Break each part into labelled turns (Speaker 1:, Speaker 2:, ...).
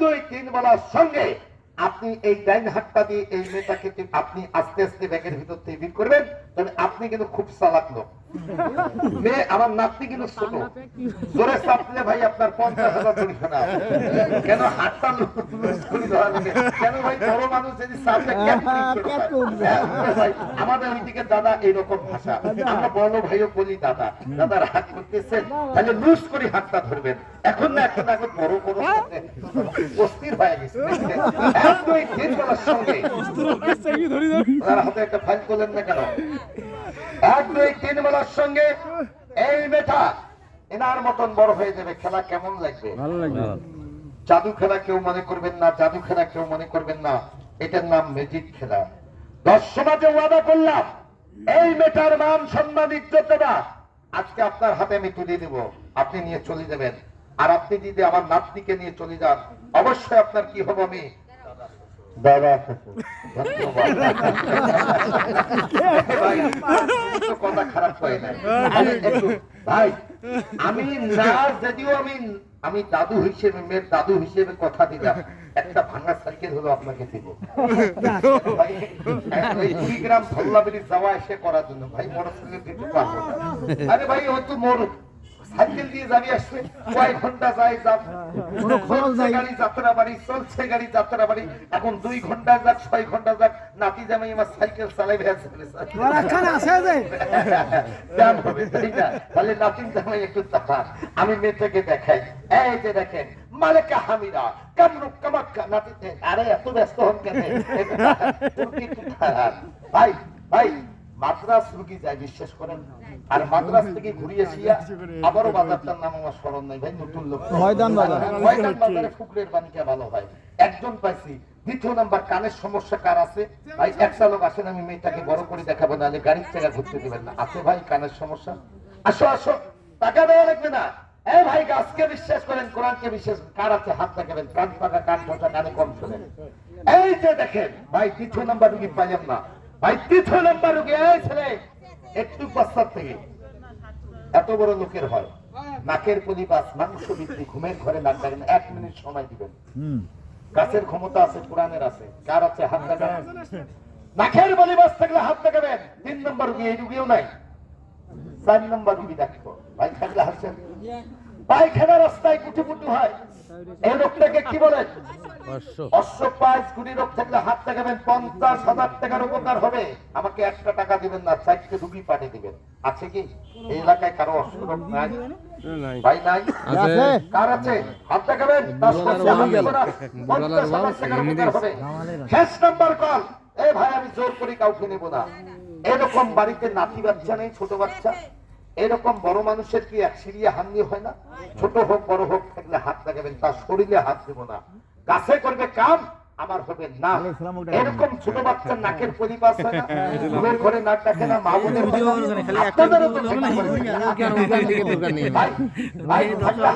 Speaker 1: দুই, তিন বলার সঙ্গে আপনি এই ডাইন হাতটা দিয়ে এই মেয়েটাকে আপনি আস্তে আস্তে ব্যাগের ভিতর থেকে বের করবেন? তবে আপনি কিন্তু খুব চালাক লোক। মেয়ে, আমার নাতনি কিন্তু ছোট। জোরে চাপলে ভাই আপনার পঞ্চাশ হাজার কেন হাতটা কেন ভাই? বড় মানুষ যদি চাপলে ক্যাপকুট করে দেয়। ভাই, আমাদের ওইদিকে দাদা এইরকম ভাষা। আমরা বড় ভাইও বলি দাদা। দাদা রাগ করতেছেন তাহলে লুজ করে হাতটা ধরবেন। এখন না এখন এখন বড় বড় অস্থির হয়ে গেছে দেখছেন? এক দুই সঙ্গে। তার হাতে একটা ফাইল করলেন না কেন? এক দুই তিন বেলার সঙ্গে এই মেটা এনার মতন বড় হয়ে যাবে। খেলা কেমন লাগবে?
Speaker 2: ভালো লাগবে।
Speaker 1: জাদু খেলা কেউ মনে করবেন না জাদু খেলা কেউ মনে করবেন না। এটার নাম ম্যাজিক খেলা। দশ সমাজে ওয়াদা করলাম এই মেটার মান সম্মান ইজ্জতটা আজকে আপনার হাতে আমি তুলে দেব আপনি নিয়ে চলে যাবেন। আর আপনি যদি আমার নাতনিকে নিয়ে চলে যান অবশ্যই আপনার কি হব আমি? দাদা কথা খারাপ হয় না। ভাই আমি না যদিও আমি আমি দাদু হিসেবে, মেয়ের দাদু হিসেবে কথা দিলাম। একটা ভাঙা সাইকেল হলো আপনাকে দিব। দুই গ্রাম ধল্লাবেরি যাওয়া এসে করার জন্য। ভাই মোটরসাইকেল দিতে পারব আরে ভাই, ও তো মোর সাইকেল দিয়ে যাবি ঘণ্টা যায়। গাড়ি যাত্রা বাড়ি চলছে গাড়ি যাত্রা বাড়ি এখন দুই ঘণ্টা যাক ছয় ঘণ্টা যাক নাতি জামাই আমার সাইকেল চালাই ভেসে তাহলে নাতিন জামাই একটু তাকান আমি মেয়েটাকে দেখাই এই যে দেখেন মালেকা হামিরা কামরুক কামাক্কা নাতি আরে এত ব্যস্ত হন কেন। ভাই ভাই মাদ্রাস রুগী যায় বিশ্বাস করেন? আর মাদ্রাস থেকে ঘুরিয়ে আসিয়া আবারও বাজারটার নাম আমার স্মরণ নাই ভাই নতুন লোক।
Speaker 2: ময়দান বাজার।
Speaker 1: ময়দান বাজারে ফুকরের বাণিজ্য ভালো হয়? একজন পাইছি দ্বিতীয় নাম্বার কানের সমস্যা কার আছে? ভাই একটা লোক আসেন আমি মেয়েটাকে বড় করে দেখাবো নাহলে গাড়ির চাকা ঘুরতে দিবেন না। আছে ভাই কানের সমস্যা? আসো আসো। টাকা দেওয়া লাগবে না। এ ভাই গাছকে বিশ্বাস করেন কোরআনকে বিশ্বাস কার আছে? হাত দেখাবেন কান পাকা কান ঠোঁটা কানে কম শোনেন। এই যে দেখেন ভাই তৃতীয় নাম্বার রুগী পাইলাম না। নাম্বার ছেলে একটু থেকে এত বড় লোকের হয়। নাকের মাংস বিক্রি ঘুমের ঘরে নাক ডাকেন এক মিনিট সময় দিবেন। গাছের ক্ষমতা আছে কোরআনের আছে কার আছে হাত দেখাবেন নাকের পরিবাস থাকলে হাত দেখাবেন তিন নম্বর রুগী এই রুগীও নাই। চার নম্বর রুগী দেখো ভাই থাকলে হাসছেন। পায়খানা রাস্তায় কুটি কুটি হয়। এই লোকটাকে কি বলেন অশ্বপায় কুড়ি রোগ থাকলে হাত দেখাবেন পঞ্চাশ হাজার টাকার উপকার হবে। আমাকে একটা টাকা দিবেন না চারটে রুগী পাঠিয়ে দিবেন। আছে কি? এই এলাকায় কারও অশ্বরোগ নাই? ভাই নাই? কার আছে? হাত দেখাবেন তার সঙ্গে হাত করা, পঞ্চাশ হাজার টাকার উপকার হবে। শেষ নাম্বার কল। এ ভাই আমি জোর করে কাউকে নেব না। এরকম বাড়িতে নাতি বাচ্চা নেই ছোট বাচ্চা। এরকম বড় মানুষের কি এক সিরিয়া হাননি হয় না? ছোট হোক বড় হোক থাকলে হাত লাগাবেন তার শরীরে হাত দেব না। গাছে করবে কাম আমার হবে না এরকম ছোট বাচ্চার নাকের না ঘুমের ঘরে নাক ডাকে না মা বোনের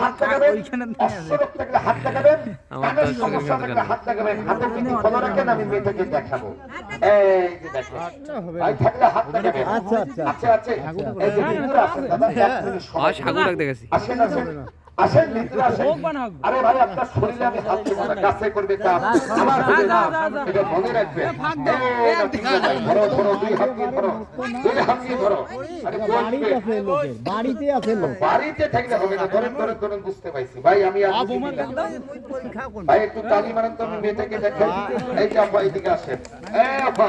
Speaker 1: হাত লাগাবেন। অশ্বরোগ থাকলে হাত লাগাবেন। কানের সমস্যা থাকলে হাত লাগাবেন। হাতে যদি ফলো রাখেন, আমি মেয়েটাকে দেখাবো। এই যে দেখো। ভাই, থাকলে হাত লাগাবেন।
Speaker 2: আচ্ছা, আচ্ছা।
Speaker 1: এই যে দাদা,
Speaker 3: রাখতে গেছি
Speaker 1: আসেন, আসেন। আসেন, ভিতরে আসেন। আরে ভাই, আপনার শরীরে আমি হাত দেবো না, গাছে করবে কাজ। আমার হবে না। এটা মনে ভাই, ধরো, ধরো, দুই হাত দিয়ে ধরো। দুই হাত দিয়ে ধরো। আরে
Speaker 2: বাড়িতে আছে লোকের বাড়িতে আছে লোক
Speaker 1: বাড়িতে থাকলে হবে না ধরেন ধরেন ধরেন বুঝতে পাইছি ভাই আমি। ভাই একটু তালি মারেন তো আমি মেয়েটাকে দেখাই এই আপা এদিকে আসেন এই আপা